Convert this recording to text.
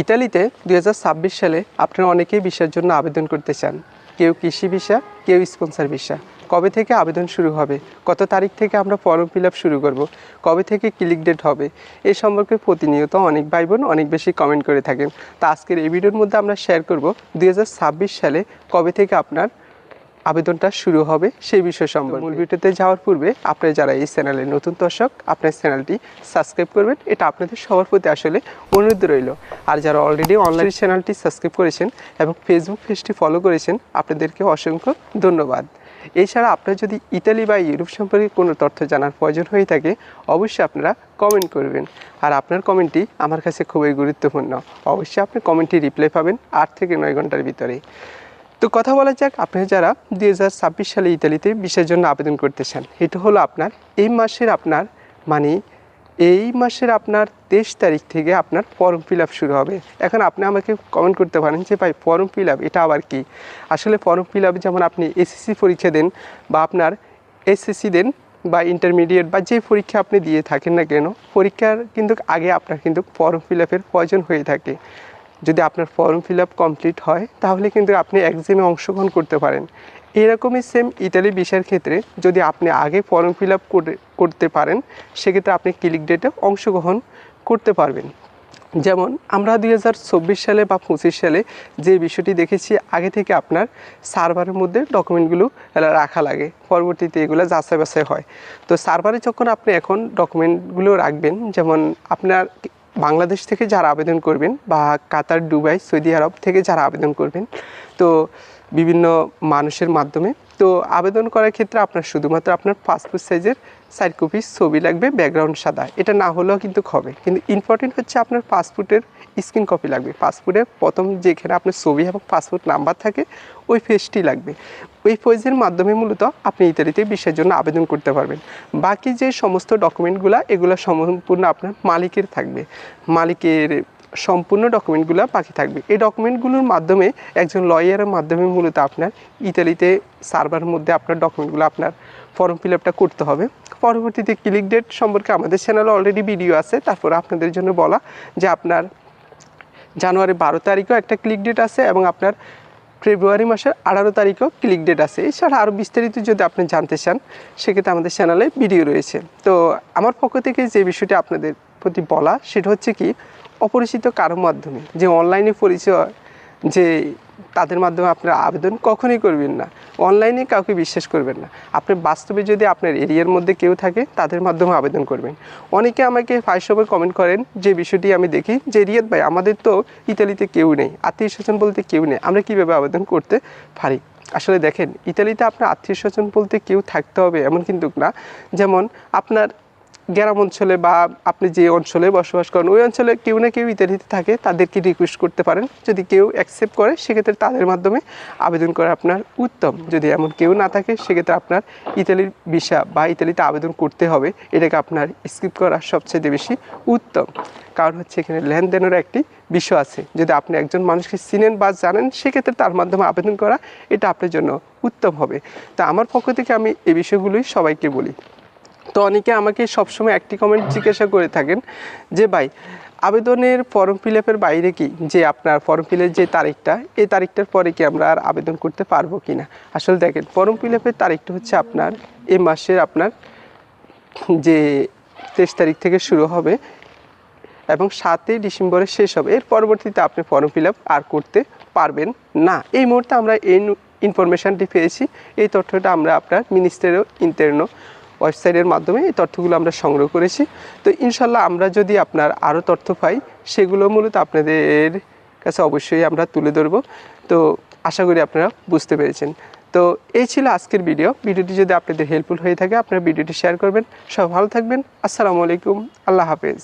ইতালিতে দুই হাজার ছাব্বিশ সালে আপনারা অনেকেই বিষয়ের জন্য আবেদন করতে চান। কেউ কৃষি ভিসা, কেউ স্পন্সার ভিসা। কবে থেকে আবেদন শুরু হবে? কত তারিখ থেকে আমরা ফর্ম ফিল শুরু করব? কবে থেকে ক্লিক ডেট হবে? এ সম্পর্কে প্রতিনিয়ত অনেক ভাই বোন অনেক বেশি কমেন্ট করে থাকেন। তা আজকের এই ভিডিওর মধ্যে আমরা শেয়ার করব দুই হাজার ছাব্বিশ সালে কবে থেকে আপনার আবেদনটা শুরু হবে সেই বিষয় সম্পর্কে মূল ভিডিওতে যাওয়ার পূর্বে আপনারা যারা এই চ্যানেলের নতুন দর্শক আপনার চ্যানেলটি সাবস্ক্রাইব করবেন। এটা আপনাদের সবার প্রতি আসলে অনুরোধ রইল। আর যারা অলরেডি অনলাইন চ্যানেলটি সাবস্ক্রাইব করেছেন এবং ফেসবুক পেজটি ফলো করেছেন আপনাদেরকে অসংখ্য ধন্যবাদ। এছাড়া আপনার যদি ইতালি বা ইউরোপ সম্পর্কে কোনো তথ্য জানার প্রয়োজন হয়ে থাকে অবশ্যই আপনারা কমেন্ট করবেন। আর আপনার কমেন্টটি আমার কাছে খুবই গুরুত্বপূর্ণ। অবশ্যই আপনি কমেন্টটি রিপ্লাই পাবেন আট থেকে নয় ঘণ্টার ভিতরে। তো কথা বলা যাক আপনি যারা দুই হাজার ছাব্বিশ সালে ইতালিতে বিশের জন্য আবেদন করতে চান এটা হলো আপনার এই মাসের আপনার মানে এই মাসের আপনার তেইশ তারিখ থেকে আপনার ফর্ম ফিল শুরু হবে। এখন আপনি আমাকে কমেন্ট করতে পারেন যে, ভাই, ফর্ম ফিল এটা আবার কি? আসলে ফর্ম ফিল যেমন আপনি এসএসসি পরীক্ষা দেন বা আপনার এসএসসি দেন বা ইন্টারমিডিয়েট বা যে পরীক্ষা আপনি দিয়ে থাকেন না কেন, পরীক্ষার কিন্তু আগে আপনার কিন্তু ফর্ম ফিল আপের প্রয়োজন হয়ে থাকে। যদি আপনার ফর্ম ফিল আপ কমপ্লিট হয়, তাহলে কিন্তু আপনি এক্সামে অংশগ্রহণ করতে পারেন। এরকমই সেম ইতালি বিষয়ের ক্ষেত্রে যদি আপনি আগে ফর্ম ফিল আপ করতে পারেন, সেক্ষেত্রে আপনি ক্লিক ডেটে অংশগ্রহণ করতে পারবেন। যেমন আমরা দু হাজার চব্বিশ সালে বা পঁচিশ সালে যে বিষয়টি দেখেছি, আগে থেকে আপনার সার্ভারের মধ্যে ডকুমেন্টগুলো রাখা লাগে। পরবর্তীতে এগুলো যাচাই বাছাই হয়। তো সার্ভারে যখন আপনি এখন ডকুমেন্টগুলো রাখবেন, যেমন আপনার বাংলাদেশ থেকে যারা আবেদন করবেন বা কাতার, দুবাই, সৌদি আরব থেকে যারা আবেদন করবেন, তো বিভিন্ন মানুষের মাধ্যমে। তো আবেদন করার ক্ষেত্রে আপনার শুধুমাত্র আপনার পাসপোর্ট সাইজের সাইড কপি ছবি লাগবে ব্যাকগ্রাউন্ড সাদা। এটা না হলেও কিন্তু হবে। কিন্তু ইম্পর্টেন্ট হচ্ছে আপনার পাসপোর্টের স্ক্রিন কপি লাগবে। পাসপোর্টের প্রথম যেখানে আপনার ছবি এবং পাসপোর্ট নাম্বার থাকে, ওই ফেজটি লাগবে। ওই ফেজের মাধ্যমে মূলত আপনি ইত্যাদিতে বিশ্বের জন্য আবেদন করতে পারবেন। বাকি যে সমস্ত ডকুমেন্টগুলো এগুলো সম্পূর্ণ আপনার মালিকের থাকবে। মালিকের সম্পূর্ণ ডকুমেন্টগুলো বাকি থাকবে। এই ডকুমেন্টগুলোর মাধ্যমে একজন লয়ারের মাধ্যমে মূলত আপনার ইতালিতে সার্ভারের মধ্যে আপনার ডকুমেন্টগুলো আপনার ফর্ম ফিল আপটা করতে হবে। পরবর্তীতে ক্লিক ডেট সম্পর্কে আমাদের চ্যানেলে অলরেডি ভিডিও আছে। তারপর আপনাদের জন্য বলা যে আপনার জানুয়ারি বারো তারিখেও একটা ক্লিক ডেট আছে এবং আপনার ফেব্রুয়ারি মাসের আঠারো তারিখেও ক্লিক ডেট আছে। এছাড়া আরও বিস্তারিত যদি আপনি জানতে চান, সেক্ষেত্রে আমাদের চ্যানেলে ভিডিও রয়েছে। তো আমার পক্ষ থেকে যে বিষয়টি আপনাদের প্রতি বলা, সেটা হচ্ছে কি অপরিচিত কারোর মাধ্যমে, যে অনলাইনে পরিচয়, যে তাদের মাধ্যমে আপনার আবেদন কখনোই করবেন না। অনলাইনে কাউকে বিশ্বাস করবেন না। আপনি বাস্তবে যদি আপনার এরিয়ার মধ্যে কেউ থাকে, তাদের মাধ্যমে আবেদন করবেন। অনেকে আমাকে ফাইসবে কমেন্ট করেন যে বিষয়টি আমি দেখি যে, রিয়াদ ভাই, আমাদের তো ইতালিতে কেউ নেই আত্মীয় স্বজন বলতে কেউ নেই, আমরা কীভাবে আবেদন করতে পারি? আসলে দেখেন, ইতালিতে আপনার আত্মীয় স্বজন বলতে কেউ থাকতে হবে এমন কিন্তু না। যেমন আপনার গ্রাম অঞ্চলে বা আপনি যে অঞ্চলে বসবাস করেন, ওই অঞ্চলে কেউ না কেউ ইতালিতে থাকে, তাদেরকে রিকোয়েস্ট করতে পারেন। যদি কেউ অ্যাকসেপ্ট করে, সেক্ষেত্রে তাদের মাধ্যমে আবেদন করা আপনার উত্তম। যদি এমন কেউ না থাকে, সেক্ষেত্রে আপনার ইতালির ভিসা বা ইতালিতে আবেদন করতে হবে। এটাকে আপনার স্কিপ করা সবচেয়ে বেশি উত্তম। কারণ হচ্ছে এখানে লেনদেনের একটি বিষয় আছে। যদি আপনি একজন মানুষকে চিনেন বা জানেন, সেক্ষেত্রে তার মাধ্যমে আবেদন করা, এটা আপনার জন্য উত্তম হবে। তা আমার পক্ষ থেকে আমি এই বিষয়গুলোই সবাইকে বলি। তো অনেকে আমাকে সবসময় একটি কমেন্ট জিজ্ঞাসা করে থাকেন যে, ভাই, আবেদনের ফর্ম ফিল আপের বাইরে কি? যে আপনার ফর্ম ফিলের যে তারিখটা, এই তারিখটার পরে কি আমরা আর আবেদন করতে পারব কি না আসলে দেখেন ফর্ম ফিল আপের তারিখটা হচ্ছে আপনার, এ মাসের আপনার যে তেইশ তারিখ থেকে শুরু হবে এবং সাতই ডিসেম্বরে শেষ হবে। এর পরবর্তীতে আপনি ফর্ম ফিল আর করতে পারবেন না। এই মুহূর্তে আমরা এই ইনফরমেশানটি পেয়েছি। এই তথ্যটা আমরা আপনার মিনিস্টারও ইন্টারনো ওয়েবসাইটের মাধ্যমে এই তথ্যগুলো আমরা সংগ্রহ করেছি। তো ইনশাল্লাহ আমরা যদি আপনার আরও তথ্য পাই, সেগুলো মূলত আপনাদের কাছে অবশ্যই আমরা তুলে ধরবো। তো আশা করি আপনারা বুঝতে পেরেছেন। তো এই ছিল আজকের ভিডিও। ভিডিওটি যদি আপনাদের হেল্পফুল হয়ে থাকে, আপনারা ভিডিওটি শেয়ার করবেন। সব ভালো থাকবেন। আসসালামু আলাইকুম। আল্লাহ হাফেজ।